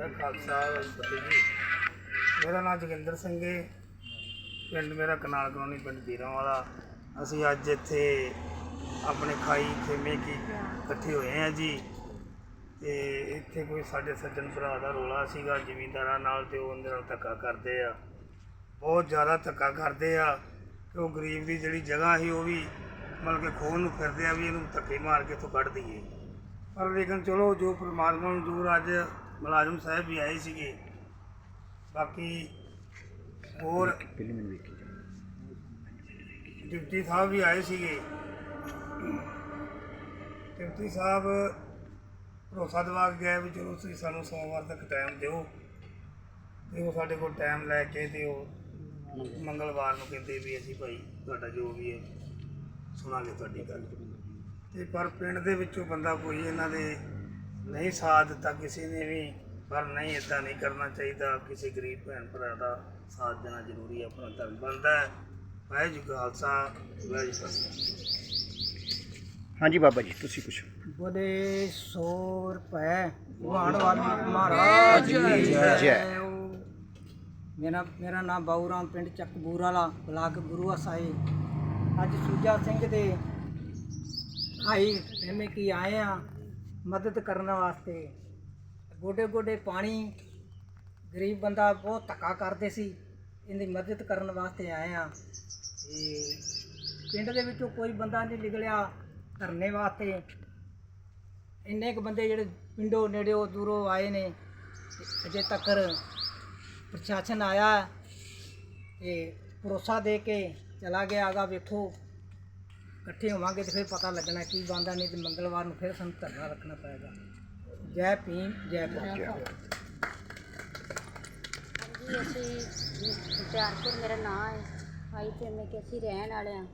ਵਾਹਿ ਖਾਲਸਾ ਫਤਿਹ ਜੀ ਮੇਰਾ ਨਾਮ ਜੋਗਿੰਦਰ ਸਿੰਘ ਹੈ ਪਿੰਡ ਮੇਰਾ ਕਨਾਲ ਕਲੋਨੀ, ਪਿੰਡ ਦੀਰਾਂ ਵਾਲਾ ਅਸੀਂ ਅੱਜ ਇੱਥੇ ਆਪਣੇ ਖਾਈ ਖੇਮੇ ਕੀ ਇਕੱਠੇ ਹੋਏ ਆ ਜੀ। ਤੇ ਇੱਥੇ ਕੋਈ ਸਾਡੇ ਸੱਜਣ ਭਰਾ ਦਾ ਰੋਲਾ ਸੀਗਾ, ਜ਼ਿਮੀਂਦਾਰਾਂ ਨਾਲ ਤੇ ਉਹ ਉਹਦੇ ਨਾਲ ਧੱਕਾ ਕਰਦੇ ਆ। ਬਹੁਤ ਜ਼ਿਆਦਾ ਧੱਕਾ ਕਰਦੇ ਆ ਕਿ ਉਹ ਗਰੀਬ ਦੀ ਜਿਹੜੀ ਜਗ੍ਹਾ ਸੀ, ਉਹ ਵੀ ਮਤਲਬ ਕਿ ਖੋਹ ਨੂੰ ਫਿਰਦੇ ਆ ਵੀ ਇਹਨੂੰ ਧੱਕੇ ਮਾਰ ਕੇ ਇੱਥੋਂ ਕੱਢ ਦਈਏ। ਪਰ ਲੇਕਿਨ ਚਲੋ ਜੋ ਪਰਮਾਤਮਾ ਨੂੰ ਦੂਰ ਅੱਜ ਮੁਲਾਜ਼ਮ ਸਾਹਿਬ ਵੀ ਆਏ ਸੀਗੇ। ਬਾਕੀ ਹੋਰ ਡਿਪਟੀ ਸਾਹਿਬ ਵੀ ਆਏ ਸੀਗੇ। ਡਿਪਟੀ ਸਾਹਿਬ ਭਰੋਸਾ ਦਿਵਾ ਕੇ ਗਏ ਵੀ ਚਲੋ ਤੁਸੀਂ ਸਾਨੂੰ ਸੋਮਵਾਰ ਤੱਕ ਟਾਈਮ ਦਿਓ। ਤੇ ਉਹ ਸਾਡੇ ਕੋਲ ਟਾਈਮ ਲੈ ਕੇ ਤੇ ਉਹ ਮੰਗਲਵਾਰ ਨੂੰ ਕਹਿੰਦੇ ਵੀ ਅਸੀਂ ਭਾਈ ਤੁਹਾਡਾ ਜੋ ਵੀ ਹੈ ਸੁਣਾਂਗੇ ਤੁਹਾਡੀ ਗੱਲ। ਤੇ ਪਰ ਪਿੰਡ ਦੇ ਵਿੱਚੋਂ ਬੰਦਾ ਕੋਈ ਇਹਨਾਂ ਦੇ ਨਹੀਂ ਸਾਥ ਦਿੱਤਾ ਕਿਸੇ ਨੇ ਵੀ ਪਰ ਨਹੀਂ ਇਦਾਂ ਨਹੀਂ ਕਰਨਾ ਚਾਹੀਦਾ। ਕਿਸੇ ਗਰੀਬ ਭੈਣ ਭਰਾ ਦਾ ਸਾਥ ਦੇਣਾ ਜ਼ਰੂਰੀ ਹੈ ਆਪਣਾ ਧਰਮ ਬਣਦਾ ਹੈ। ਵਾਹਿਗੁਰੂ ਜੀ ਕਾ ਖਾਲਸਾ ਵਾਹਿਗੁਰੂ ਜੀ ਕੀ ਫਤਿਹ। ਹਾਂਜੀ ਬਾਬਾ ਜੀ ਤੁਸੀਂ ਕੁਛ ਬੋਲੇ 100 ਰੁਪਏ ਭਗਵਾਨ ਵਾਲੀ ਮਹਾਰਾਜ ਕੀ ਜੈ। ਮੇਰਾ ਮੇਰਾ ਨਾਮ ਬਾਊਰਾਮ ਪਿੰਡ ਚੱਕਬੂਰ ਵਾਲਾ ਬਲਾਕ ਗੁਰੂਆ ਸਾਹਿਬ ਅੱਜ ਸੂਜਾ ਸਿੰਘ ਦੇ ਭਾਈ ਐਵੇਂ ਕੀ ਆਏ ਆ ਮਦਦ ਕਰਨ ਵਾਸਤੇ। ਗੋਡੇ ਗੋਡੇ ਪਾਣੀ, ਗਰੀਬ ਬੰਦਾ ਬਹੁਤ ਧੱਕਾ ਕਰਦੇ ਸੀ। ਇਹਦੀ ਮਦਦ ਕਰਨ ਵਾਸਤੇ ਆਏ ਆ ਤੇ ਪਿੰਡ ਦੇ ਵਿੱਚੋਂ ਕੋਈ ਬੰਦਾ ਨਹੀਂ ਨਿਕਲਿਆ ਧਰਨੇ ਵਾਸਤੇ। ਇੰਨੇ ਕੁ ਬੰਦੇ ਜਿਹੜੇ ਪਿੰਡੋਂ ਨੇੜਿਓਂ ਦੂਰੋਂ ਆਏ ਨੇ। ਅਜੇ ਤੱਕ ਪ੍ਰਸ਼ਾਸਨ ਆਇਆ ਹੈ ਤੇ ਭਰੋਸਾ ਦੇ ਕੇ ਚਲਾ ਗਿਆ ਆਗਾ ਵੇਖੋ। ਇਕੱਠੇ ਹੋਵਾਂਗੇ ਤੇ ਫਿਰ ਪਤਾ ਲੱਗਣਾ ਕੀ ਬੰਦਾ ਨਹੀਂ ਤੇ ਮੰਗਲਵਾਰ ਨੂੰ ਫਿਰ ਸਾਨੂੰ ਧਰਨਾ ਰੱਖਣਾ ਪਏਗਾ। ਜੈ ਭੀਮ, ਜੈ ਭਾਰਤ। ਜੀ ਅਸੀਂ ਹੁਸ਼ਿਆਰਪੁਰ, ਮੇਰਾ ਨਾਮ ਹੈ। ਹਾਈ ਤੇ ਮੈਂ ਕਿ ਅਸੀਂ ਰਹਿਣ ਵਾਲੇ ਹਾਂ।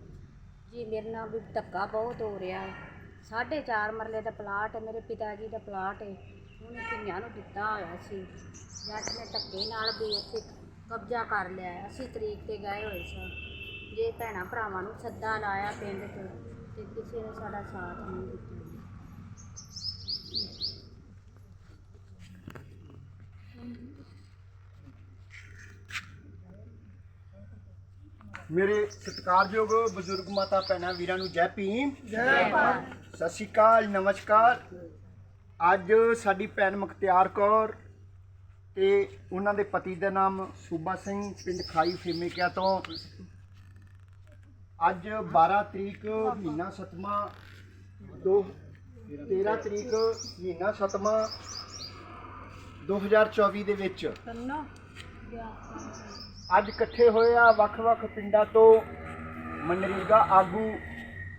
ਜੀ, ਮੇਰੇ ਨਾਲ ਵੀ ਧੱਕਾ ਬਹੁਤ ਹੋ ਰਿਹਾ। ਹੈ ਸਾਢੇ ਚਾਰ ਮਰਲੇ ਦਾ ਪਲਾਟ ਹੈ, ਮੇਰੇ ਪਿਤਾ ਜੀ ਦਾ ਪਲਾਟ ਹੈ। ਉਹਨੇ ਧੀਆਂ ਨੂੰ ਦਿੱਤਾ ਹੋਇਆ ਸੀ। ਜੱਟ ਨੇ ਧੱਕੇ ਨਾਲ ਵੀ ਉੱਥੇ ਕਬਜ਼ਾ ਕਰ ਲਿਆ ਅਸੀਂ ਤਰੀਕ ਤੇ ਗਏ ਹੋਏ ਸਾਂ। ਜੇ ਭੈਣਾਂ ਭਰਾਵਾਂ ਨੂੰ ਸੱਦਾ ਲਾਇਆ ਪਿੰਡ 'ਚ ਤੇ ਕਿਸੇ ਨੇ ਸਾਡਾ ਸਾਥ ਨਹੀਂ ਦਿੱਤਾ। ਮੇਰੇ ਸਤਿਕਾਰਯੋਗ ਬਜ਼ੁਰਗ ਮਾਤਾ ਭੈਣਾਂ ਵੀਰਾਂ ਨੂੰ ਜੈ ਭੀਮ। ਜੈ ਭਾਰਤ। ਸਤਿ ਸ਼੍ਰੀ ਅਕਾਲ ਨਮਸਕਾਰ। ਅੱਜ ਸਾਡੀ ਭੈਣ ਮੁਖਤਿਆਰ ਕੌਰ ਤੇ ਉਹਨਾਂ ਦੇ ਪਤੀ ਦਾ ਨਾਮ ਸੂਬਾ ਸਿੰਘ ਪਿੰਡ ਖਾਈ ਫੇਮੇਕਿਆ ਤੋਂ ਅੱਜ 12 ਤਰੀਕ ਮਹੀਨਾ ਸਤਵਾਂ ਦੋ 13 ਤਰੀਕ ਮਹੀਨਾ ਸਤਵਾਂ 2024 ਦੇ ਵਿੱਚ। ਅੱਜ ਇਕੱਠੇ ਹੋਏ ਆ ਵੱਖ-ਵੱਖ ਪਿੰਡਾਂ ਤੋਂ ਮਨਰੇਗਾ ਆਗੂ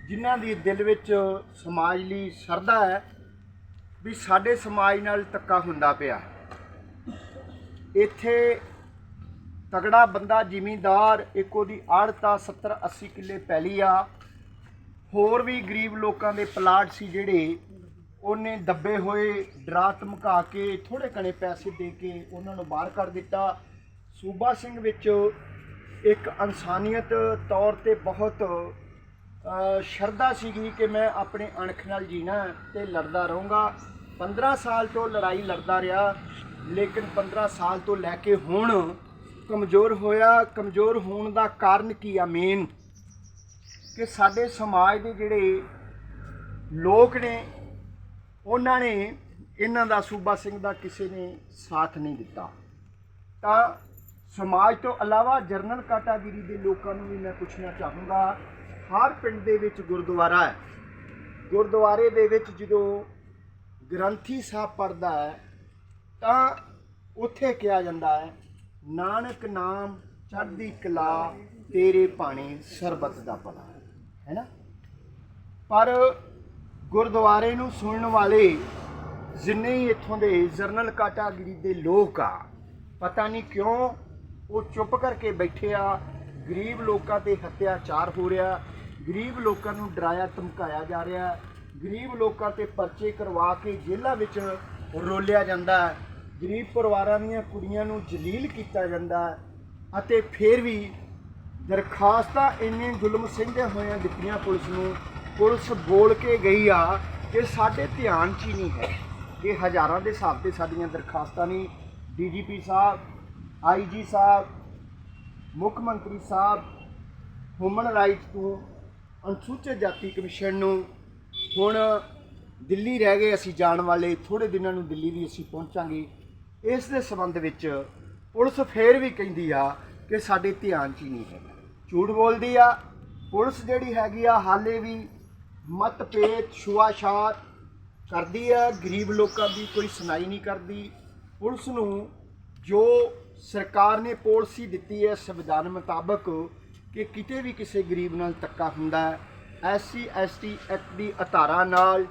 ਜਿਨ੍ਹਾਂ ਦੀ ਦਿਲ ਵਿੱਚ ਸਮਾਜ ਲਈ ਸਰਦਾ ਹੈ ਵੀ ਸਾਡੇ ਸਮਾਜ ਨਾਲ ਧੱਕਾ ਹੁੰਦਾ ਪਿਆ। ਇੱਥੇ ਤਗੜਾ ਬੰਦਾ, ਜ਼ਿਮੀਂਦਾਰ, ਇੱਕ ਉਹਦੀ ਆੜਤਾ 70 80 ਕਿੱਲੇ ਪੈਲੀ ਆ। ਹੋਰ ਵੀ ਗਰੀਬ ਲੋਕਾਂ ਦੇ ਪਲਾਟ ਸੀ ਜਿਹੜੇ ਉਹਨੇ ਦੱਬੇ ਹੋਏ ਡਰਾ ਧਮਕਾ ਕੇ ਥੋੜੇ ਕਣੇ ਪੈਸੇ ਦੇ ਕੇ ਉਹਨਾਂ ਨੂੰ ਬਾਹਰ ਕਰ ਦਿੱਤਾ। ਸੂਬਾ ਸਿੰਘ ਵਿੱਚ ਇੱਕ ਇਨਸਾਨੀਅਤ ਤੌਰ ਤੇ ਬਹੁਤ ਸ਼ਰਧਾ ਸੀਗੀ ਕਿ ਮੈਂ ਆਪਣੇ ਅਣਖ ਨਾਲ ਜੀਣਾ ਹੈ ਤੇ ਲੜਦਾ ਰਹੂੰਗਾ। 15 ਸਾਲ ਤੋਂ ਲੜਾਈ ਲੜਦਾ ਰਿਹਾ, ਲੇਕਿਨ 15 ਸਾਲ ਤੋਂ ਲੈ ਕੇ ਹੁਣ ਕਮਜ਼ੋਰ ਹੋਇਆ, ਕਮਜ਼ੋਰ ਹੋਣ ਦਾ ਕਾਰਨ ਕੀ ਆ ਮੇਨ ਕਿ ਸਾਡੇ ਸਮਾਜ ਦੇ ਜਿਹੜੇ ਲੋਕ ਨੇ, ਉਹਨਾਂ ਨੇ ਇਹਨਾਂ ਦਾ ਸੂਬਾ ਸਿੰਘ ਦਾ ਕਿਸੇ ਨੇ ਸਾਥ ਨਹੀਂ ਦਿੱਤਾ। ਤਾਂ ਸਮਾਜ ਤੋਂ ਇਲਾਵਾ ਜਰਨਲ ਕਾਟਾਗਿਰੀ ਦੇ ਲੋਕਾਂ ਨੂੰ ਵੀ ਮੈਂ ਪੁੱਛਣਾ ਚਾਹੂੰਗਾ, ਹਰ ਪਿੰਡ ਦੇ ਵਿੱਚ ਗੁਰਦੁਆਰਾ ਹੈ। ਗੁਰਦੁਆਰੇ ਦੇ ਵਿੱਚ ਜਦੋਂ ਗ੍ਰੰਥੀ ਸਾਹਿਬ ਪੜਦਾ ਹੈ, ਤਾਂ ਉੱਥੇ ਕਿਹਾ ਜਾਂਦਾ ਹੈ ਨਾਨਕ ਨਾਮ ਚੜ੍ਹਦੀ ਕਲਾ ਤੇਰੇ ਭਾਣੇ ਸਰਬਤ ਦਾ ਭਲਾ। ਹੈ ਨਾ? ਪਰ ਗੁਰਦੁਆਰੇ ਨੂੰ ਸੁਣਨ ਵਾਲੇ ਜਿੰਨੇ ਹੀ ਇੱਥੋਂ ਦੇ ਜਰਨਲ ਕਾਟਾਗਿਰੀ ਦੇ ਲੋਕ ਆ, ਪਤਾ ਨਹੀਂ ਕਿਉਂ ਉਹ ਚੁੱਪ ਕਰਕੇ ਬੈਠੇ ਆ, ਗਰੀਬ ਲੋਕਾਂ ਤੇ ਹੱਤਿਆਚਾਰ ਹੋ ਰਿਹਾ, ਗਰੀਬ ਲੋਕਾਂ ਨੂੰ ਡਰਾਇਆ, ਧਮਕਾਇਆ ਜਾ ਰਿਹਾ, ਗਰੀਬ ਲੋਕਾਂ ਤੇ ਪਰਚੇ ਕਰਵਾ ਕੇ ਜੇਲ੍ਹਾਂ ਵਿੱਚ ਰੋਲਿਆ ਜਾਂਦਾ। ਗਰੀਬ ਪਰਿਵਾਰਾਂ ਦੀਆਂ ਕੁੜੀਆਂ ਨੂੰ ਜਲੀਲ ਕੀਤਾ ਜਾਂਦਾ ਹੈ ਅਤੇ ਫਿਰ ਵੀ ਦਰਖਾਸਤਾਂ ਇੰਨੇ ਜ਼ੁਲਮ ਸਹਿੰਦੇ ਹੋਇਆਂ ਦਿੱਤੀਆਂ ਪੁਲਿਸ ਨੂੰ, ਪੁਲਿਸ ਬੋਲ ਕੇ ਗਈ ਆ ਕਿ ਸਾਡੇ ਧਿਆਨ 'ਚ ਹੀ ਨਹੀਂ ਹੈ ਕਿ ਹਜ਼ਾਰਾਂ ਦੇ ਹਿਸਾਬ ਤੇ ਸਾਡੀਆਂ ਦਰਖਾਸਤਾਂ ਨੇ ਡੀਜੀਪੀ ਸਾਹਿਬ ਆਈਜੀ ਸਾਹਿਬ, ਮੁੱਖ ਮੰਤਰੀ ਸਾਹਿਬ ਹਿਊਮਨ ਰਾਈਟਸ ਤੋਂ ਅਨੁਸੂਚਿਤ ਜਾਤੀ ਕਮਿਸ਼ਨ ਨੂੰ ਹੁਣ ਦਿੱਲੀ ਰਹਿ ਗਏ ਅਸੀਂ ਜਾਣ ਵਾਲੇ ਥੋੜੇ ਦਿਨਾਂ ਨੂੰ ਦਿੱਲੀ ਵੀ ਅਸੀਂ ਪਹੁੰਚਾਂਗੇ। ਇਸ ਦੇ ਸੰਬੰਧ ਵਿੱਚ ਪੁਲਿਸ ਫੇਰ ਵੀ ਕਹਿੰਦੀ ਆ ਕਿ ਸਾਡੇ ਧਿਆਨ 'ਚ ਹੀ ਨਹੀਂ ਹੈਗਾ। ਝੂਠ ਬੋਲਦੀ ਆ, ਪੁਲਿਸ ਜਿਹੜੀ ਹੈਗੀ ਆ, ਹਾਲੇ ਵੀ ਮਤਭੇਦ ਛੁਆਛਾਤ ਕਰਦੀ ਆ, ਗਰੀਬ ਲੋਕਾਂ ਦੀ ਕੋਈ ਸੁਣਾਈ ਨਹੀਂ ਕਰਦੀ। ਪੁਲਿਸ ਨੂੰ ਜੋ ਸਰਕਾਰ ਨੇ ਪਾਲਿਸੀ ਦਿੱਤੀ ਹੈ, ਸੰਵਿਧਾਨ ਮੁਤਾਬਕ ਕਿ ਕਿਤੇ ਵੀ ਕਿਸੇ ਗਰੀਬ ਨਾਲ ਧੱਕਾ ਹੁੰਦਾ ਹੈ, ਐਸਸੀ, ਐਸਟੀ ਐਕਟ ਦੀ ਅਧਾਰਾ ਨਾਲ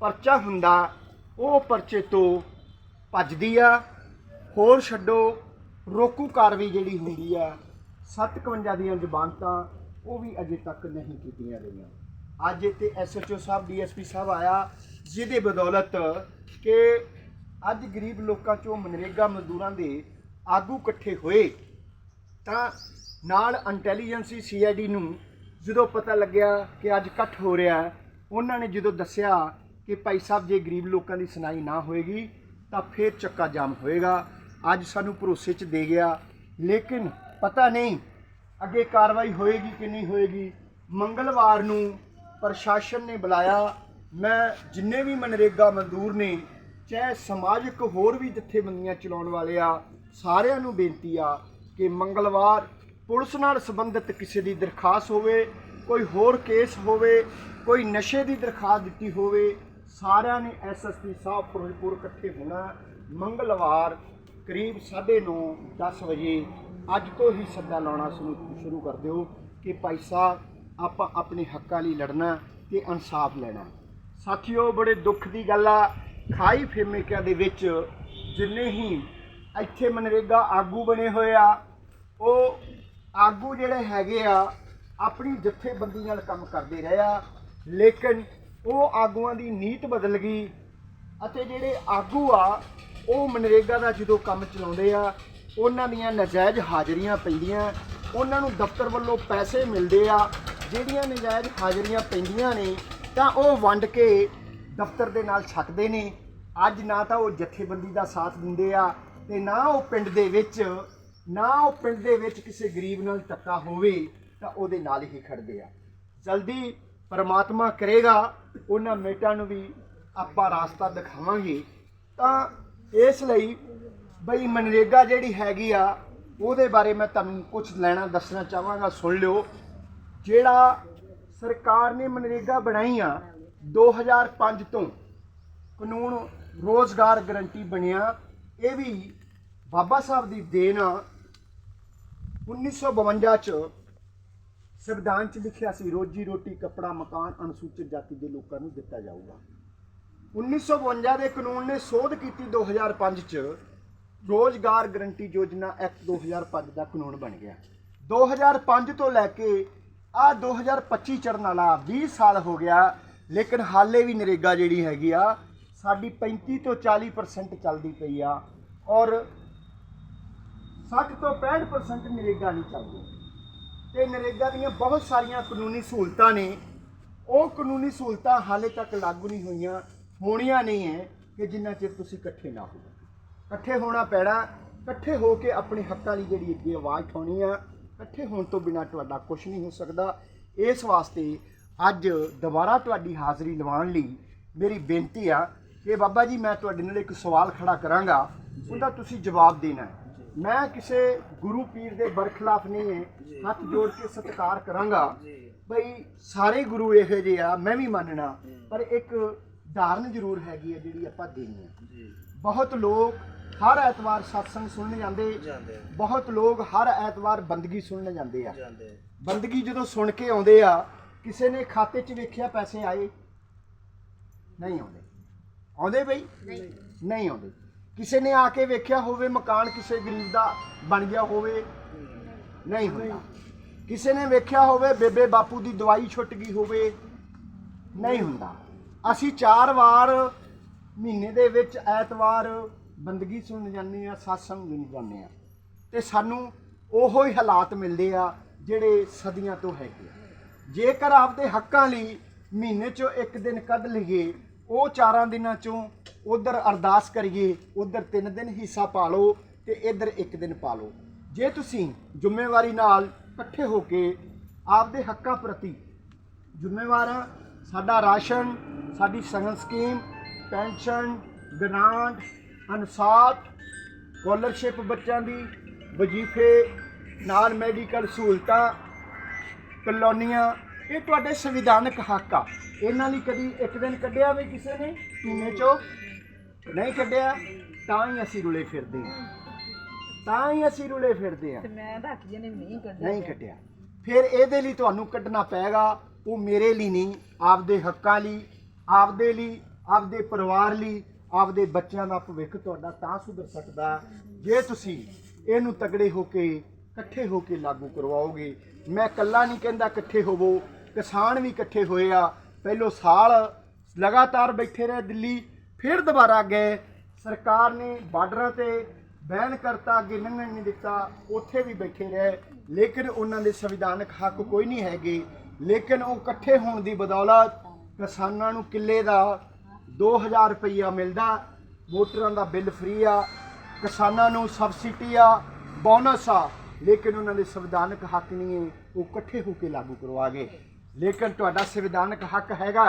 ਪਰਚਾ ਹੁੰਦਾ, ਉਹ ਪਰਚੇ ਤੋਂ ਭੱਜਦੀ ਆ, ਹੋਰ ਛੱਡੋ, ਰੋਕੂ ਕਾਰਵਾਈ ਜਿਹੜੀ ਹੁੰਦੀ ਆ 57 ਦੀਆਂ ਜ਼ਬਾਨਤਾਂ, ਉਹ ਵੀ ਅਜੇ ਤੱਕ ਨਹੀਂ ਕੀਤੀਆਂ ਗਈਆਂ। ਅੱਜ ਇੱਥੇ ਐਸਐਚਓ ਸਾਹਿਬ ਡੀਐਸਪੀ ਸਾਹਿਬ ਆਇਆ, ਜਿਹਦੇ ਬਦੌਲਤ ਕਿ ਅੱਜ ਗਰੀਬ ਲੋਕਾਂ ਚੋਂ ਮਨਰੇਗਾ ਮਜ਼ਦੂਰਾਂ ਦੇ ਆਗੂ ਇਕੱਠੇ ਹੋਏ, ਤਾਂ ਨਾਲ ਇੰਟੈਲੀਜੈਂਸੀ ਸੀਆਈਡੀ ਨੂੰ ਜਦੋਂ ਪਤਾ ਲੱਗਿਆ ਕਿ ਅੱਜ ਇਕੱਠ ਹੋ ਰਿਹਾ, ਉਹਨਾਂ ਨੇ ਜਦੋਂ ਦੱਸਿਆ ਕਿ ਭਾਈ ਸਾਹਿਬ, ਜੇ ਗਰੀਬ ਲੋਕਾਂ ਦੀ ਸੁਣਾਈ ਨਾ ਹੋਏਗੀ ਤਾਂ ਫਿਰ ਚੱਕਾ ਜਾਮ ਹੋਏਗਾ। ਅੱਜ ਸਾਨੂੰ ਭਰੋਸੇ 'ਚ ਦੇ ਗਿਆ, ਲੇਕਿਨ ਪਤਾ ਨਹੀਂ ਅੱਗੇ ਕਾਰਵਾਈ ਹੋਏਗੀ ਕਿ ਨਹੀਂ ਹੋਏਗੀ। ਮੰਗਲਵਾਰ ਨੂੰ ਪ੍ਰਸ਼ਾਸਨ ਨੇ ਬੁਲਾਇਆ। ਮੈਂ ਜਿੰਨੇ ਵੀ ਮਨਰੇਗਾ ਮਜ਼ਦੂਰ ਨੇ, ਚਾਹੇ ਸਮਾਜਿਕ ਹੋਰ ਵੀ ਜਥੇਬੰਦੀਆਂ ਚਲਾਉਣ ਵਾਲੇ ਆ, ਸਾਰਿਆਂ ਨੂੰ ਬੇਨਤੀ ਆ ਕਿ ਮੰਗਲਵਾਰ ਪੁਲਿਸ ਨਾਲ ਸੰਬੰਧਿਤ ਕਿਸੇ ਦੀ ਦਰਖਾਸਤ ਹੋਵੇ, ਕੋਈ ਹੋਰ ਕੇਸ ਹੋਵੇ, ਕੋਈ ਨਸ਼ੇ ਦੀ ਦਰਖਾਸਤ ਦਿੱਤੀ ਹੋਵੇ ਸਾਰਿਆਂ ਨੇ ਐਸਐਸਪੀ ਸਾਹਿਬ ਫਿਰੋਜ਼ਪੁਰ ਇਕੱਠੇ ਹੋਣਾ ਮੰਗਲਵਾਰ ਕਰੀਬ 9:30 10 ਵਜੇ ਅੱਜ ਤੋਂ ਹੀ ਸੱਦਾ ਲਾਉਣਾ ਸ਼ੁਰੂ ਸ਼ੁਰੂ ਕਰ ਦਿਓ ਕਿ ਭਾਈ ਸਾਹਿਬ, ਆਪਾਂ ਆਪਣੇ ਹੱਕਾਂ ਲਈ ਲੜਨਾ ਤੇ ਇਨਸਾਫ ਲੈਣਾ ਸਾਥੀਓ, ਬੜੇ ਦੁੱਖ ਦੀ ਗੱਲ ਆ, ਖਾਈ ਫੇਮੇਕਿਆਂ ਦੇ ਵਿੱਚ ਜਿੰਨੇ ਹੀ ਇੱਥੇ ਮਨਰੇਗਾ ਆਗੂ ਬਣੇ ਹੋਏ ਆ, ਉਹ ਆਗੂ ਜਿਹੜੇ ਹੈਗੇ ਆ, ਆਪਣੀ ਜਥੇਬੰਦੀ ਨਾਲ ਕੰਮ ਕਰਦੇ ਰਹੇ ਆ, ਲੇਕਿਨ ਉਹ ਆਗੂਆਂ ਦੀ ਨੀਤ ਬਦਲ ਗਈ ਅਤੇ ਜਿਹੜੇ ਆਗੂ ਆ, ਉਹ ਮਨਰੇਗਾ ਦਾ ਜਦੋਂ ਕੰਮ ਚਲਾਉਂਦੇ ਆ, ਉਹਨਾਂ ਦੀਆਂ ਨਜਾਇਜ਼ ਹਾਜ਼ਰੀਆਂ ਪੈਂਦੀਆਂ, ਉਹਨਾਂ ਨੂੰ ਦਫ਼ਤਰ ਵੱਲੋਂ ਪੈਸੇ ਮਿਲਦੇ ਆ, ਜਿਹੜੀਆਂ ਨਜਾਇਜ਼ ਹਾਜ਼ਰੀਆਂ ਪੈਂਦੀਆਂ ਨੇ, ਤਾਂ ਉਹ ਵੰਡ ਕੇ ਦਫ਼ਤਰ ਦੇ ਨਾਲ ਛੱਕਦੇ ਨੇ। ਅੱਜ ਨਾ ਤਾਂ ਉਹ ਜਥੇਬੰਦੀ ਦਾ ਸਾਥ ਦਿੰਦੇ ਆ ਤੇ ਨਾ ਉਹ ਪਿੰਡ ਦੇ ਵਿੱਚ, ਨਾ ਉਹ ਪਿੰਡ ਦੇ ਵਿੱਚ ਕਿਸੇ ਗਰੀਬ ਨਾਲ ਧੱਕਾ ਹੋਵੇ, ਤਾਂ ਉਹਦੇ ਨਾਲ ਹੀ ਖੜਦੇ ਆ। ਜਲਦੀ ਪਰਮਾਤਮਾ ਕਰੇਗਾ ਉਹਨਾਂ ਮੇਟਾਂ ਨੂੰ ਵੀ ਆਪਾਂ ਰਾਸਤਾ ਦਿਖਾਵਾਂਗੇ। ਤਾਂ ਇਸ ਲਈ ਬਈ ਮਨਰੇਗਾ ਜਿਹੜੀ ਹੈਗੀ ਆ, ਉਹਦੇ ਬਾਰੇ ਮੈਂ ਤੁਹਾਨੂੰ ਕੁਝ ਲੈਣਾ ਦੱਸਣਾ ਚਾਹਾਂਗਾ, ਸੁਣ ਲਿਓ। ਜਿਹੜਾ ਸਰਕਾਰ ਨੇ ਮਨਰੇਗਾ ਬਣਾਈ ਆ 2005 ਤੋਂ ਕਾਨੂੰਨ ਰੋਜ਼ਗਾਰ ਗਰੰਟੀ ਬਣਿਆ, ਇਹ ਵੀ ਬਾਬਾ ਸਾਹਿਬ ਦੀ ਦੇਣ ਆ। 1952 ਚ ਸੰਵਿਧਾਨ ਚ ਲਿਖਿਆ ਸੀ, ਰੋਜੀ ਰੋਟੀ, ਕੱਪੜਾ, ਮਕਾਨ, ਅਨੁਸੂਚਿਤ ਜਾਤੀ ਦੇ ਲੋਕਾਂ ਨੂੰ ਦਿੱਤਾ ਜਾਊਗਾ। 1952 ਦੇ ਕਾਨੂੰਨ ਨੇ ਸੋਧ ਕੀਤੀ 2005 ਚ, ਰੋਜ਼ਗਾਰ ਗਰੰਟੀ ਯੋਜਨਾ ਐਕਟ 2005 ਦਾ ਕਾਨੂੰਨ ਬਣ ਗਿਆ। 2005 ਤੋਂ ਲੈ ਕੇ ਆ 2025 ਚੜਨ ਵਾਲਾ 20 ਸਾਲ ਹੋ ਗਿਆ, ਲੇਕਿਨ ਹਾਲੇ ਵੀ ਨਰੇਗਾ ਜਿਹੜੀ ਹੈਗੀ ਆ, ਸਾਡੀ 35 ਤੋਂ 40% ਚੱਲਦੀ ਪਈ ਆ ਔਰ 60 ਤੋਂ 65% ਨਰੇਗਾ ਨਹੀਂ ਚੱਲਦੀ। ਤੇ ਨਰੇਗਾ ਦੀਆਂ ਬਹੁਤ ਸਾਰੀਆਂ ਕਾਨੂੰਨੀ ਸਹੂਲਤਾਂ ਨੇ। ਉਹ ਕਾਨੂੰਨੀ ਸਹੂਲਤਾਂ ਹਾਲੇ ਤੱਕ ਲਾਗੂ ਨਹੀਂ ਹੋਈਆਂ। ਹੋਣੀਆਂ ਨਹੀਂ ਹੈ ਕਿ ਜਿੰਨਾ ਚਿਰ ਤੁਸੀਂ ਇਕੱਠੇ ਨਾ ਹੋ ਇਕੱਠੇ ਹੋਣਾ ਪੈਣਾ ਇਕੱਠੇ ਹੋ ਕੇ ਆਪਣੇ ਹੱਕਾਂ ਲਈ ਜਿਹੜੀ ਅੱਗੇ ਆਵਾਜ਼ ਉਠਾਉਣੀ ਆ ਇਕੱਠੇ ਹੋਣ ਤੋਂ ਬਿਨਾ ਤੁਹਾਡਾ ਕੁਝ ਨਹੀਂ ਹੋ ਸਕਦਾ। ਇਸ ਵਾਸਤੇ ਅੱਜ ਦੁਬਾਰਾ ਤੁਹਾਡੀ ਹਾਜ਼ਰੀ ਲਵਾਉਣ ਲਈ ਮੇਰੀ ਬੇਨਤੀ ਆ ਕਿ ਬਾਬਾ ਜੀ ਮੈਂ ਤੁਹਾਡੇ ਨਾਲ ਇੱਕ ਸਵਾਲ ਖੜਾ ਕਰਾਂਗਾ। ਉਹਦਾ ਤੁਸੀਂ ਜਵਾਬ ਦੇਣਾ ਹੈ। ਮੈਂ ਕਿਸੇ ਗੁਰੂ ਪੀਰ ਦੇ ਬਰਖਲਾਫ ਨਹੀਂ ਹੈ। ਹੱਥ ਜੋੜ ਕੇ ਸਤਿਕਾਰ ਕਰਾਂਗਾ। ਬਈ ਸਾਰੇ ਗੁਰੂ ਇਹੋ ਜਿਹੇ ਆ ਮੈਂ ਵੀ ਮੰਨਣਾ। ਪਰ ਇੱਕ ਧਾਰਨ ਜ਼ਰੂਰ ਹੈਗੀ ਹੈ ਜਿਹੜੀ ਆਪਾਂ ਦੇਣੀ ਹੈ ਜੀ। ਬਹੁਤ ਲੋਕ ਹਰ ਐਤਵਾਰ ਸਤਸੰਗ ਸੁਣਨ ਜਾਂਦੇ। ਬਹੁਤ ਲੋਕ ਹਰ ਐਤਵਾਰ ਬੰਦਗੀ ਸੁਣਨ ਜਾਂਦੇ ਆ। ਬੰਦਗੀ ਜਦੋਂ ਸੁਣ ਕੇ ਆਉਂਦੇ ਆ ਕਿਸੇ ਨੇ ਖਾਤੇ 'ਚ ਵੇਖਿਆ ਪੈਸੇ ਆਏ? ਨਹੀਂ ਆਉਂਦੇ। ਆਉਂਦੇ ਬਈ? ਨਹੀਂ। ਨਹੀਂ ਆਉਂਦੇ। ਕਿਸੇ ਨੇ ਆ ਕੇ ਵੇਖਿਆ ਹੋਵੇ ਮਕਾਨ ਕਿਸੇ ਗਰੀਬ ਦਾ ਬਣ ਗਿਆ ਹੋਵੇ, ਨਹੀਂ ਹੁੰਦਾ। ਕਿਸੇ ਨੇ ਵੇਖਿਆ ਹੋਵੇ ਬੇਬੇ ਬਾਪੂ ਦੀ ਦਵਾਈ ਛੁੱਟ ਗਈ ਹੋਵੇ, ਨਹੀਂ ਹੁੰਦਾ। ਅਸੀਂ ਚਾਰ ਵਾਰ ਮਹੀਨੇ ਦੇ ਵਿੱਚ ਐਤਵਾਰ ਬੰਦਗੀ ਸੁਣਨ ਜਾਂਦੇ ਆ satsang ਸੁਣਨ ਜਾਂਦੇ ਆ ਤੇ ਸਾਨੂੰ ਉਹੋ ਹੀ ਹਾਲਾਤ ਮਿਲਦੇ ਆ ਜਿਹੜੇ ਸਦੀਆਂ ਤੋਂ ਹੈਗੇ ਆ। ਜੇਕਰ ਆਪਦੇ ਹੱਕਾਂ ਲਈ ਮਹੀਨੇ ਚੋਂ ਇੱਕ ਦਿਨ ਕੱਢ ਲਈਏ ਉਹ ਚਾਰਾਂ ਦਿਨਾਂ ਚੋਂ ਉਧਰ ਅਰਦਾਸ ਕਰੀਏ, ਉਧਰ ਤਿੰਨ ਦਿਨ ਹਿੱਸਾ ਪਾ ਲਓ ਤੇ ਇੱਧਰ ਇੱਕ ਦਿਨ ਪਾ ਲਓ। ਜੇ ਤੁਸੀਂ ਜ਼ਿੰਮੇਵਾਰੀ ਨਾਲ ਇਕੱਠੇ ਹੋ ਕੇ ਆਪਦੇ ਹੱਕਾਂ ਪ੍ਰਤੀ ਜ਼ਿੰਮੇਵਾਰਾਂ, ਸਾਡਾ ਰਾਸ਼ਨ, ਸਾਡੀ ਸਗਨ ਸਕੀਮ, ਪੈਨਸ਼ਨ, ਗ੍ਰਾਂਟ, ਅਨਸਾਰ ਸਕਾਲਰਸ਼ਿਪ ਬੱਚਿਆਂ ਦੀ ਵਜ਼ੀਫੇ, ਨਾਲ ਮੈਡੀਕਲ ਸਹੂਲਤਾਂ, ਕਲੋਨੀਆਂ, ਇਹ ਤੁਹਾਡੇ ਸੰਵਿਧਾਨਕ ਹੱਕ ਆ। ਇਹਨਾਂ ਲਈ ਕਦੀ ਇੱਕ ਦਿਨ ਕੱਢਿਆ ਵੀ ਕਿਸੇ ਨੇ? ਮਹੀਨੇ ਚੋਂ? ਨਹੀਂ ਕੱਢਿਆ ਤਾਂ ਹੀ ਅਸੀਂ ਰੁਲੇ ਫਿਰਦੇ ਹਾਂ। ਤਾਂ ਹੀ ਅਸੀਂ ਰੁਲੇ ਫਿਰਦੇ ਹਾਂ। ਮੈਂ ਰੱਖ ਜਨੇ ਨਹੀਂ ਨਹੀਂ ਕੱਢਿਆ। ਫਿਰ ਇਹਦੇ ਲਈ ਤੁਹਾਨੂੰ ਕੱਢਣਾ ਪਏਗਾ ਉਹ ਮੇਰੇ ਲਈ ਨਹੀਂ ਆਪਦੇ ਹੱਕਾਂ ਲਈ ਆਪਦੇ ਲਈ ਆਪਦੇ ਪਰਿਵਾਰ ਲਈ ਆਪਦੇ ਬੱਚਿਆਂ ਦਾ ਭਵਿੱਖ ਤੁਹਾਡਾ ਤਾਂ ਸੁਧਰ ਸਕਦਾ। ਜੇ ਤੁਸੀਂ ਇਹਨੂੰ ਤਗੜੇ ਹੋ ਕੇ ਇਕੱਠੇ ਹੋ ਕੇ ਲਾਗੂ ਕਰਵਾਓਗੇ ਮੈਂ ਇਕੱਲਾ ਨਹੀਂ ਕਹਿੰਦਾ ਇਕੱਠੇ ਹੋਵੋ ਕਿਸਾਨ ਵੀ ਇਕੱਠੇ ਹੋਏ ਆ ਪਹਿਲੋ ਸਾਲ ਲਗਾਤਾਰ ਬੈਠੇ ਰਹੇ ਦਿੱਲੀ, ਫਿਰ ਦੁਬਾਰਾ ਗਏ ਸਰਕਾਰ ਨੇ ਬਾਰਡਰਾਂ ਤੇ ਬੈਨ ਕਰਤਾ, ਅੱਗੇ ਲੰਘਣ ਨਹੀਂ ਦਿੱਤਾ, ਉੱਥੇ ਵੀ ਬੈਠੇ ਰਹੇ। ਲੇਕਿਨ ਉਹਨਾਂ ਦੇ ਸੰਵਿਧਾਨਕ ਹੱਕ ਕੋਈ ਨਹੀਂ ਹੈਗੇ। ਲੇਕਿਨ ਉਹ ਇਕੱਠੇ ਹੋਣ ਦੀ ਬਦੌਲਤ ਕਿਸਾਨਾਂ ਨੂੰ ਕਿੱਲੇ ਦਾ 2000 ਰੁਪਈਆ ਮਿਲਦਾ, ਮੋਟਰਾਂ ਦਾ ਬਿੱਲ ਫ੍ਰੀ ਆ, ਕਿਸਾਨਾਂ ਨੂੰ ਸਬਸਿਡੀ ਆ, ਬੋਨਸ ਆ। ਲੇਕਿਨ ਉਹਨਾਂ ਦੇ ਸੰਵਿਧਾਨਕ ਹੱਕ ਨਹੀਂ ਹੈ, ਉਹ ਇਕੱਠੇ ਹੋ ਕੇ ਲਾਗੂ ਕਰਵਾ ਗਏ ਲੇਕਿਨ ਤੁਹਾਡਾ ਸੰਵਿਧਾਨਕ ਹੱਕ ਹੈਗਾ।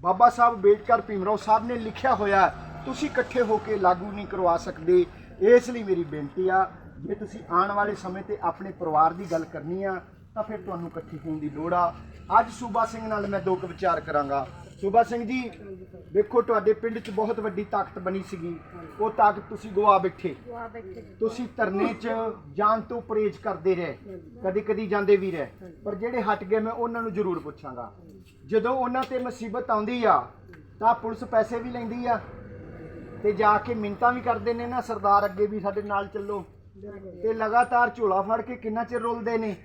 ਬਾਬਾ ਸਾਹਿਬ ਅੰਬੇਡਕਰ ਭੀਮਰਾਓ ਸਾਹਿਬ ਨੇ ਲਿਖਿਆ ਹੋਇਆ ਤੁਸੀਂ ਇਕੱਠੇ ਹੋ ਕੇ ਲਾਗੂ ਨਹੀਂ ਕਰਵਾ ਸਕਦੇ। ਇਸ ਲਈ ਮੇਰੀ ਬੇਨਤੀ ਆ, ਜੇ ਤੁਸੀਂ ਆਉਣ ਵਾਲੇ ਸਮੇਂ ਤੇ ਆਪਣੇ ਪਰਿਵਾਰ ਦੀ ਗੱਲ ਕਰਨੀ ਆ, ਤਾਂ ਫਿਰ ਤੁਹਾਨੂੰ ਇਕੱਠੇ ਹੋਣ ਦੀ ਲੋੜ ਆ। ਅੱਜ ਸੂਬਾ ਸਿੰਘ ਨਾਲ ਮੈਂ ਦੋ ਕੁ ਵਿਚਾਰ ਕਰਾਂਗਾ। ਸੂਬਾ ਸਿੰਘ ਜੀ ਵੇਖੋ ਤੁਹਾਡੇ ਪਿੰਡ 'ਚ ਬਹੁਤ ਵੱਡੀ ਤਾਕਤ ਬਣੀ ਸੀਗੀ। ਉਹ ਤਾਕਤ ਤੁਸੀਂ ਗਵਾ ਬੈਠੇ। ਤੁਸੀਂ ਧਰਨੇ 'ਚ ਜਾਣ ਤੋਂ ਪਰਹੇਜ਼ ਕਰਦੇ ਰਹੇ। ਕਦੀ ਕਦੀ ਜਾਂਦੇ ਵੀ ਰਹੇ। ਪਰ ਜਿਹੜੇ ਹਟ ਗਏ ਮੈਂ ਉਹਨਾਂ ਨੂੰ ਜ਼ਰੂਰ ਪੁੱਛਾਂਗਾ। ਜਦੋਂ ਉਹਨਾਂ ਤੇ ਮੁਸੀਬਤ ਆਉਂਦੀ ਆ ਤਾਂ ਪੁਲਿਸ ਪੈਸੇ ਵੀ ਲੈਂਦੀ ਆ। ਤੇ ਜਾ ਕੇ ਮਿੰਤਾਂ ਵੀ ਕਰਦੇ ਨੇ ਨਾ ਸਰਦਾਰ ਅੱਗੇ ਵੀ ਸਾਡੇ ਨਾਲ ਚੱਲੋ। ਤੇ ਲਗਾਤਾਰ ਝੋਲਾ ਫੜ ਕੇ ਕਿੰਨਾ ਚਿਰ ਰੋਲਦੇ ਨੇ?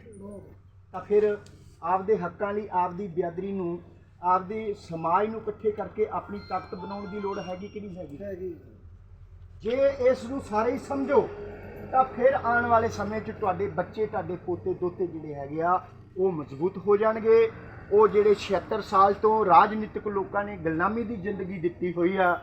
ਤਾਂ ਫਿਰ ਆਪਦੇ ਹੱਕਾਂ ਲਈ ਆਪਦੀ ਬਿਆਦਰੀ ਨੂੰ ਆਪਦੇ ਸਮਾਜ ਨੂੰ ਇਕੱਠੇ ਕਰਕੇ ਆਪਣੀ ਤਾਕਤ ਬਣਾਉਣ ਦੀ ਲੋੜ ਹੈਗੀ ਕਿ ਨਹੀਂ ਹੈਗੀ? ਜੇ ਇਸ ਨੂੰ ਸਾਰੇ ਹੀ ਸਮਝੋ ਤਾਂ ਫਿਰ ਆਉਣ ਵਾਲੇ ਸਮੇਂ 'ਚ ਤੁਹਾਡੇ ਬੱਚੇ ਤੁਹਾਡੇ ਪੋਤੇ ਦੋਤੇ ਜਿਹੜੇ ਹੈਗੇ ਆ ਉਹ ਮਜ਼ਬੂਤ ਹੋ ਜਾਣਗੇ। ਉਹ ਜਿਹੜੇ 76 ਸਾਲ ਤੋਂ ਰਾਜਨੀਤਿਕ ਲੋਕਾਂ ਨੇ ਗੁਲਾਮੀ ਦੀ ਜ਼ਿੰਦਗੀ ਦਿੱਤੀ ਹੋਈ ਆ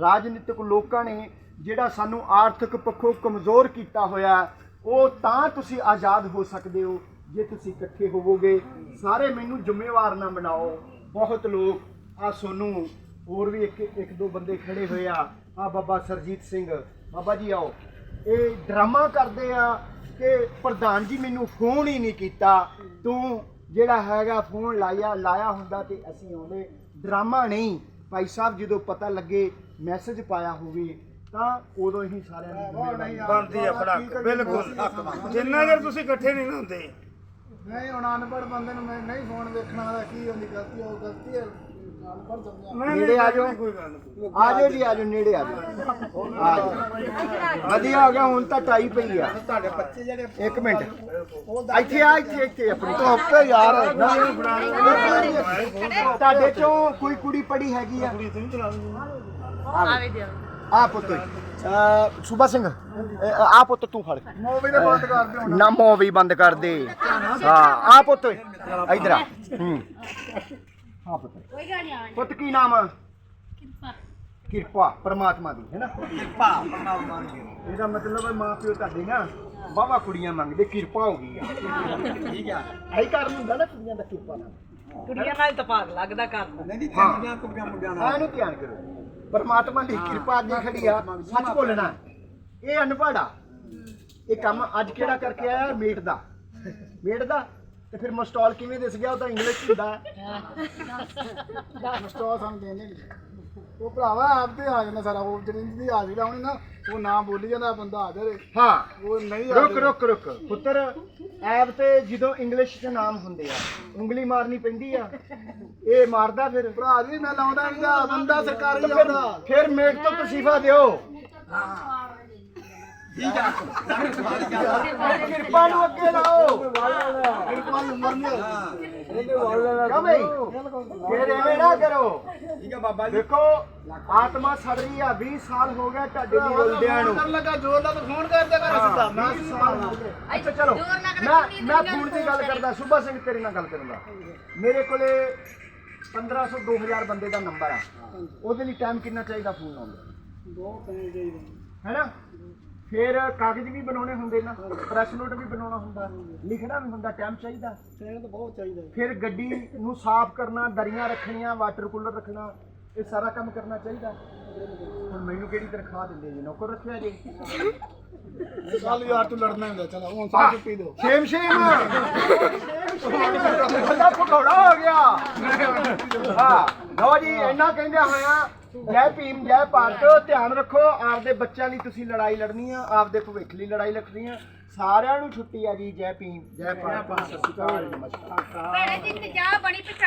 ਰਾਜਨੀਤਿਕ ਲੋਕਾਂ ਨੇ ਜਿਹੜਾ ਸਾਨੂੰ ਆਰਥਿਕ ਪੱਖੋਂ ਕਮਜ਼ੋਰ ਕੀਤਾ ਹੋਇਆ ਉਹ ਤਾਂ ਤੁਸੀਂ ਆਜ਼ਾਦ ਹੋ ਸਕਦੇ ਹੋ ਜੇ ਤੁਸੀਂ ਇਕੱਠੇ ਹੋਵੋਗੇ। ਸਾਰੇ ਮੈਨੂੰ ਜ਼ਿੰਮੇਵਾਰ ਨਾ ਬਣਾਓ। ਬਹੁਤ ਲੋਕ ਆ ਸੋਨੂੰ ਹੋਰ ਵੀ ਇੱਕ ਇੱਕ ਦੋ ਬੰਦੇ ਖੜੇ ਹੋਏ ਆ। ਆ ਬਾਬਾ ਸਰਜੀਤ ਸਿੰਘ। ਬਾਬਾ ਜੀ ਆਓ। ਇਹ ਡਰਾਮਾ ਕਰਦੇ ਆ ਕਿ ਪ੍ਰਧਾਨ ਜੀ ਮੈਨੂੰ ਫੋਨ ਹੀ ਨਹੀਂ ਕੀਤਾ। ਤੂੰ ਜਿਹੜਾ ਹੈਗਾ ਫੋਨ ਲਾਇਆ ਲਾਇਆ ਹੁੰਦਾ ਤੇ ਅਸੀਂ ਆਉਂਦੇ। ਡਰਾਮਾ ਨਹੀਂ। ਭਾਈ ਸਾਹਿਬ ਜਦੋਂ ਪਤਾ ਲੱਗੇ ਮੈਸੇਜ ਪਾਇਆ ਹੋਵੇ ਤਾਂ ਉਦੋਂ ਹੀ ਸਾਰਿਆਂ ਨੂੰ ਬਣਦੀ ਆ ਫੜਕ। ਬਿਲਕੁਲ ਜਿੰਨਾ ਚਿਰ ਤੁਸੀਂ ਇਕੱਠੇ ਨਹੀਂ ਹੁੰਦੇ ਨਹੀਂ ਹੁਣ ਅਨਪੜ੍ਹ ਬੰਦੇ ਨੂੰ ਮੈਂ ਨਹੀਂ ਫੋਨ ਵੇਖਣਾ ਦਾ ਕੀ ਹੁੰਦੀ ਗਲਤੀ ਉਹ ਗਲਤੀ ਹੈ ਅਨਪੜ੍ਹ ਸਮਝਿਆ। ਨਹੀਂ, ਨੇੜੇ ਆ ਜਾਓ। ਨਹੀਂ, ਕੋਈ ਗੱਲ ਨਹੀਂ। ਆ ਜਾਓ ਜੀ ਆ ਜਾਓ ਨੇੜੇ ਆ ਜਾਓ। ਆ ਜਾਓ। ਵਧੀਆ ਹੋ ਗਿਆ ਹੁਣ ਤਾਂ ਟਾਈ ਪਈ ਆ। ਤੁਹਾਡੇ ਬੱਚੇ ਜਿਹੜੇ ਇੱਕ ਮਿੰਟ। ਇੱਥੇ ਆ ਇੱਥੇ ਇੱਥੇ ਆਪਣੀ ਧੁੱਪ ਯਾਰ। ਤੁਹਾਡੇ ਚੋਂ ਕੋਈ ਕੁੜੀ ਪੜੀ ਹੈਗੀ ਆ? ਆ ਪੁੱਤ ਸੁਭਾ ਸਿੰਘ ਆ ਪੁੱਤ ਤੂੰ ਫੜ। ਮੂਵੀ ਦੇ ਬੰਦ ਕਰ ਦਿਓ ਨਾ ਮੂਵੀ ਬੰਦ ਕਰ ਦੇ। ਹਾਂ ਆ ਪੁੱਤ ਇਧਰ ਆ। ਹੂੰ। ਹਾਂ ਪੁੱਤ। ਕੋਈ ਗੱਲ ਨਹੀਂ ਪੁੱਤ ਕੀ ਨਾਮ? ਆ ਕਿਰਪਾ ਪਰਮਾਤਮਾ ਦੀ ਹੈ ਨਾ? ਕਿਰਪਾ ਪਰਮਾਤਮਾ ਦੀ। ਇਹਦਾ ਮਤਲਬ ਹੈ ਮਾਂ ਪਿਓ ਤੁਹਾਡੇ ਨਾ ਵਾਵਾ ਕੁੜੀਆਂ ਮੰਗਦੇ ਕਿਰਪਾ ਹੋ ਗਈ ਆ। ਠੀਕ ਆ। ਐਂ ਕਰ ਲੂੰਗਾ ਨਾ ਕੁੜੀਆਂ ਦਾ ਕਿਰਪਾ ਨਾਲ। ਕੁੜੀਆਂ ਨਾਲ ਤਾਂ ਭਾਗ ਲੱਗਦਾ ਕਰ ਹਾਂ। ਕੁੜੀਆਂ ਮੁੰਡਿਆਂ ਨਾਲ। ਇਹਨੂੰ ਧਿਆਨ ਕਰੋ। ਪਰਮਾਤਮਾ ਦੀ ਕਿਰਪਾ ਅੱਗੇ ਖੜੀ ਆ ਸੱਚ ਬੋਲਣਾ ਇਹ ਅਨਪੜ੍ਹ ਆ। ਇਹ ਕੰਮ ਅੱਜ ਕਿਹੜਾ ਕਰਕੇ ਆਇਆ? ਮੇਟ ਦਾ। ਮੇਟ ਦਾ? ਤੇ ਫਿਰ ਮਸਟਾਲ ਕਿਵੇਂ ਦਿਸ ਗਿਆ? ਉਹ ਤਾਂ ਇੰਗਲਿਸ਼ ਹੁੰਦਾ ਸਟੋ ਸਮਝਦੇ ਨੇ। ਉਹ ਭਰਾਵਾ ਆਪ ਤੇ ਆ ਜਾਂਦਾ ਸਾਰਾ ਉਹ ਜਿਹੜੀ ਦੀ ਹਾਜ਼ਰੀ ਲਾਉਣੀ ਨਾ ਉਹ ਨਾ ਬੋਲੀ ਜਾਂਦਾ ਬੰਦਾ ਆ ਜਾਵੇ। ਹਾਂ। ਉਹ ਨਹੀਂ ਰੁਕ ਰੁਕ ਰੁਕ। ਪੁੱਤਰ ਐਬ ਤੇ ਜਦੋਂ ਇੰਗਲਿਸ਼ ਚ ਨਾਮ ਹੁੰਦੇ ਆ ਉਂਗਲੀ ਮਾਰਨੀ ਪੈਂਦੀ ਆ ਇਹ ਮਾਰਦਾ ਫਿਰ। ਭਰਾ ਜੀ ਮੈਂ ਲਾਉਂਦਾ ਨਹੀਂ ਦਾ ਬੰਦਾ ਸਰਕਾਰੀ ਲਾਉਂਦਾ। ਫਿਰ ਮੇਟ ਤੋਂ ਤਸੀਫਾ ਦਿਓ। ਕਿਰਪਾ ਨੂੰ ਅੱਗੇ ਲਾਓ ਕਿਰਪਾ ਦੀ ਉਮਰ ਨਹੀਂ ਕਹ ਬਈ ਫਿਰ ਐਵੇਂ ਨਾ ਕਰੋ ਠੀਕ ਹੈ ਬਾਬਾ ਜੀ ਦੇਖੋ ਆਤਮਾ ਸੜ ਰਹੀ ਆ 20 ਸਾਲ ਹੋ ਗਏ ਤੁਹਾਡੇ ਦੀ ਉਲਦਿਆਂ ਨੂੰ। ਕਰਨ ਲੱਗਾ ਜੋਰ ਲਾ ਤਾਂ ਫੋਨ ਕਰਦੇ ਕਰ ਸਿੱਧਾ ਮੈਂ 20 ਸਾਲ ਹੋ ਗਏ। ਅੱਛਾ ਚਲੋ ਮੈਂ ਮੈਂ ਫੋਨ ਦੀ ਗੱਲ ਕਰਦਾ ਸੁਭਾ ਸਿੰਘ ਤੇਰੇ ਨਾਲ ਗੱਲ ਕਰੂੰਗਾ ਮੇਰੇ ਕੋਲੇ 1500 2000 ਬੰਦੇ ਦਾ ਨੰਬਰ ਆ। ਉਹਦੇ ਲਈ ਟਾਈਮ ਕਿੰਨਾ ਚਾਹੀਦਾ ਫੋਨ ਚਾਹੀਦੇ। ਹੈਨਾ? ਫਿਰ ਕਾਗਜ਼ ਵੀ ਬਣਾਉਣੇ ਹੁੰਦੇ ਨਾ ਪ੍ਰੈਸ ਨੋਟ ਵੀ ਬਣਾਉਣਾ ਹੁੰਦਾ ਲਿਖਣਾ ਵੀ ਹੁੰਦਾ ਟਾਈਮ ਚਾਹੀਦਾ। ਟਾਈਮ ਤਾਂ ਬਹੁਤ ਚਾਹੀਦਾ ਫਿਰ ਗੱਡੀ ਨੂੰ ਸਾਫ਼ ਕਰਨਾ ਦਰੀਆਂ ਰੱਖਣੀਆਂ ਵਾਟਰ ਕੂਲਰ ਰੱਖਣਾ ਇਹ ਸਾਰਾ ਕੰਮ ਕਰਨਾ ਚਾਹੀਦਾ। ਹੁਣ ਮੈਨੂੰ ਕਿਹੜੀ ਤਨਖਾਹ ਦਿੰਦੇ ਜੀ? ਨੌਕਰ ਰੱਖਿਆ ਜੀ? ਚੱਲ ਯਾਰ ਤੂੰ ਲੜਨਾ ਹੁੰਦਾ ਚਲ ਹੁਣ ਸਾਹ ਚੁੱਪੀ ਦੋ। ਸ਼ੇਮ ਸ਼ੇਮ ਬੰਦਾ ਪਕੌੜਾ ਹੋ ਗਿਆ। ਹਾਂ ਲਓ ਜੀ ਇੰਨਾ ਕਹਿੰਦੇ ਹੋਇਆ ਜੈ ਭੀਮ, ਜੈ ਭਾਰਤ, ਧਿਆਨ ਰੱਖੋ, ਆਪਦੇ ਬੱਚਿਆਂ ਲਈ ਤੁਸੀਂ ਲੜਾਈ ਲੜਨੀ ਆ, ਆਪਦੇ ਭਵਿੱਖ ਲਈ ਲੜਾਈ ਲੜਨੀ ਆ। ਸਾਰਿਆਂ ਨੂੰ ਛੁੱਟੀ ਆ ਜੀ, ਜੈ ਭੀਮ, ਜੈ ਭਾਰਤ, ਸਤਿ ਸ਼੍ਰੀ ਅਕਾਲ ਨਮਸਕਾਰ। ਭੈਣੇ ਜਿੰਨੀ ਚਾਹ ਬਣੀ, ਪਛਾਣ